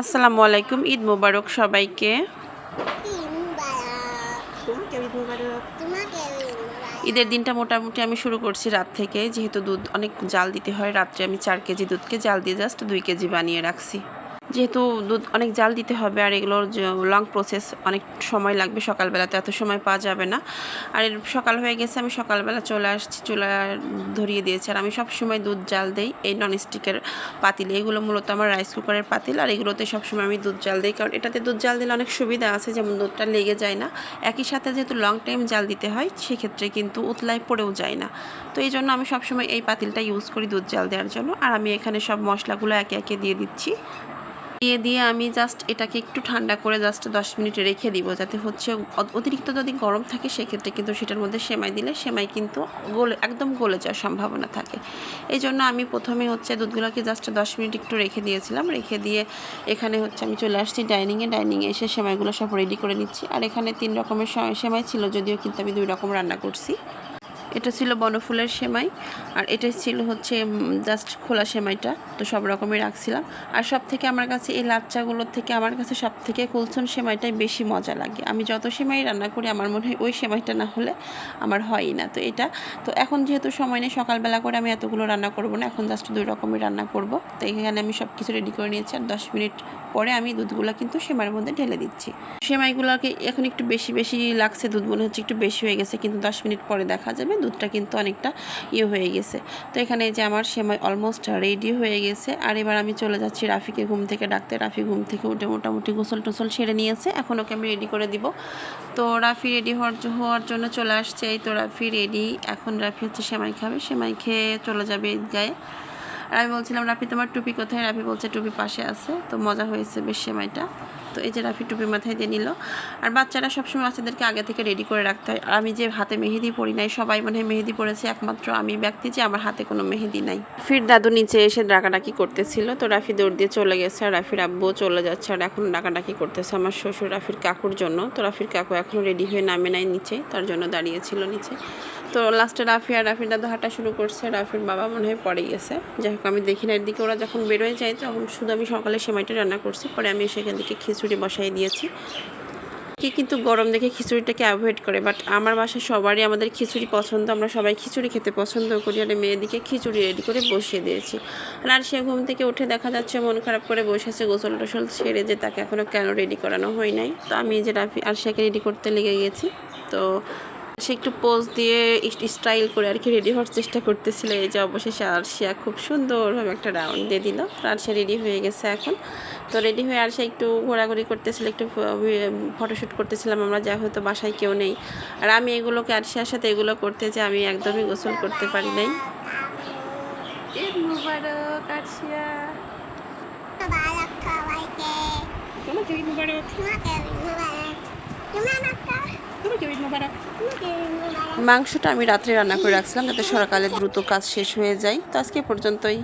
আসসালামু আলাইকুম, ঈদ মোবারক সবাইকে। ঈদের দিনটা মোটামুটি আমি শুরু করছি রাত থেকে, যেহেতু দুধ অনেক জাল দিতে হয়, রাত্রে আমি চার কেজি দুধকে জাল দিয়ে জাস্ট দুই কেজি বানিয়ে রাখছি। যেহেতু দুধ অনেক জাল দিতে হবে আর এগুলোর লং প্রসেস অনেক সময় লাগবে সকালবেলাতে, এত সময় পাওয়া যাবে না। আর সকাল হয়ে গেছে, আমি সকালবেলা চলে আসছি, চুলা ধরিয়ে দিয়েছি। আর আমি সব সময় দুধ জাল দেই এই ননস্টিকের পাতিল। এগুলো মূলত আমার রাইস কুকারের পাতিল আর এগুলোতে সবসময় আমি দুধ জাল দিই। কারণ এটাতে দুধ জাল দিলে অনেক সুবিধা আছে, যেমন দুধটা লেগে যায় না। একই সাথে যেহেতু লং টাইম জাল দিতে হয়, সেক্ষেত্রে কিন্তু উতলায় পড়েও যায় না। তো এই জন্য আমি সবসময় এই পাতিলটা ইউজ করি দুধ জাল দেওয়ার জন্য। আর আমি এখানে সব মশলাগুলো একে একে দিয়ে দিচ্ছি। দিয়ে দিয়ে আমি জাস্ট এটাকে একটু ঠান্ডা করে জাস্ট দশ মিনিট রেখে দিব, যাতে হচ্ছে অতিরিক্ত যদি গরম থাকে সেক্ষেত্রে কিন্তু সেটার মধ্যে সেমাই দিলে সেমাই কিন্তু গলে, একদম গলে যাওয়ার সম্ভাবনা থাকে। এই জন্য আমি প্রথমে হচ্ছে দুধগুলোকে জাস্ট দশ মিনিট একটু রেখে দিয়েছিলাম, রেখে দিয়ে এখানে হচ্ছে আমি চলে আসছি ডাইনিংয়ে ডাইনিংয়ে এসে সেমাইগুলো সব রেডি করে নিচ্ছি। আর এখানে তিন রকমের সেমাই ছিল, যদিও কিন্তু আমি দুই রকম রান্না করছি। এটা ছিল বনফুলের সেমাই, আর এটা ছিল হচ্ছে জাস্ট খোলা সেমাইটা, তো সব রকমই রাখছিলাম। আর সব থেকে আমার কাছে এই লাচ্চাগুলোর থেকে আমার কাছে সব থেকে কুলসন সেমাইটাই বেশি মজা লাগে। আমি যত সেমাই রান্না করি, আমার মনে হয় ওই সেমাইটা না হলে আমার হয়ই না। তো এটা, তো এখন যেহেতু সময় নেই, সকালবেলা করে আমি এতগুলো রান্না করব না, এখন জাস্ট দুই রকমই রান্না করব। তো এখানে আমি সব কিছু রেডি করে নিয়েছি, আর দশ মিনিট পরে আমি দুধগুলো কিন্তু সেমাইয়ের মধ্যে ঢেলে দিচ্ছি। সেমাইগুলোকে এখন একটু বেশি বেশি লাগছে, দুধ মনে হচ্ছে একটু বেশি হয়ে গেছে, কিন্তু দশ মিনিট পরে দেখা যাবে। দুধটা কিন্তু অনেকটা ইয়ে হয়ে গেছে। তো এখানে যে আমার সেমাই অলমোস্ট রেডি হয়ে গেছে। আর এবার আমি চলে যাচ্ছি রাফিকে ঘুম থেকে ডাকতে। রাফি ঘুম থেকে উঠে মোটামুটি গোসল টোসল সেরে নিয়েছে। এখন ওকে আমি রেডি করে দিব। তো রাফি রেডি হওয়ার হওয়ার জন্য চলে আসছে। এই তো রাফি রেডি এখন রাফি হচ্ছে সেমাই খাবে। সেমাই খেয়ে চলে যাবে গায়ে। আর আমি বলছিলাম, রাফি, তোমার টুপি কোথায়? রাফি বলছে, টুপি পাশে আছে। তো মজা হয়েছে বেশ সেমাইটা। তো এই যে রাফি টুপি মাথায় দিয়ে নিল। আর বাচ্চারা সবসময় বাচ্চাদেরকে আগে থেকে রেডি করে রাখতে হয়। আর আমি যে হাতে মেহেদি পরি নাই, সবাই মনে হয় মেহেদি পরেছে, একমাত্র আমি ব্যক্তি যে আমার হাতে কোনো মেহেদি নাই। ফির দাদু নিচে এসে ডাকাডাকি করতেছিল, তো রাফি দৌড় দিয়ে চলে গেছে, আর রাফির আব্বুও চলে যাচ্ছে, আর এখন ডাকাডাকি করতেছে আমার শ্বশুর রাফির কাকুর জন্য। তো রাফির কাকু এখনও রেডি হয়ে নামে নাই নিচে, তার জন্য দাঁড়িয়েছিল নিচে। তো লাস্টে রাফি আর রাফির দাদু হাঁটা শুরু করছে, রাফির বাবা মনে হয় পড়ে গেছে। যাই হোক, আমি দেখি না, এদিকে ওরা যখন বেরোয় যায়, তখন শুধু আমি সকালে সেমাইটা রান্না করছি, পরে আমি সেখান থেকে খিচুড়ি বসাই দিয়েছি। কি কিন্তু গরম দেখে খিচুড়িটাকে অ্যাভয়েড করে বাট আমার বাসায় সবারই আমাদের খিচুড়ি পছন্দ, আমরা সবাই খিচুড়ি খেতে পছন্দ করি, আর মেয়েদিকে খিচুড়ি রেডি করে বসিয়ে দিয়েছি। আর সে ঘুম থেকে উঠে দেখা যাচ্ছে মন খারাপ করে বসে আছে গোসল টোসল ছেড়ে যে তাকে এখনও কেন রেডি করানো হয় নাই। তো আমি যে রাফি আর সেকে রেডি করতে লেগে গেছি। তো সে একটু পোজ দিয়ে স্টাইল করে আর কি রেডি হওয়ার চেষ্টা করতেছিল। এই যে অবশেষে আরশিয়া খুব সুন্দরভাবে একটা রাউন্ড দিয়ে দিল। আরশিয়া রেডি হয়ে গেছে এখন। তো রেডি হয়ে আরশিয়া একটু ঘোরাঘুরি করতেছিল, একটু ফটোশ্যুট করতেছিলাম আমরা, যা হয়তো বাসায় কেউ নেই। আর আমি এগুলোকে আরশিয়ার সাথে এগুলো করতে যে আমি একদমই গোসল করতে পারি নাই। মাংসটা আমি রাত্রে রান্না করে রাখছিলাম, যাতে সকালে দ্রুত কাজ শেষ হয়ে যায়। তো আজকে পর্যন্তই।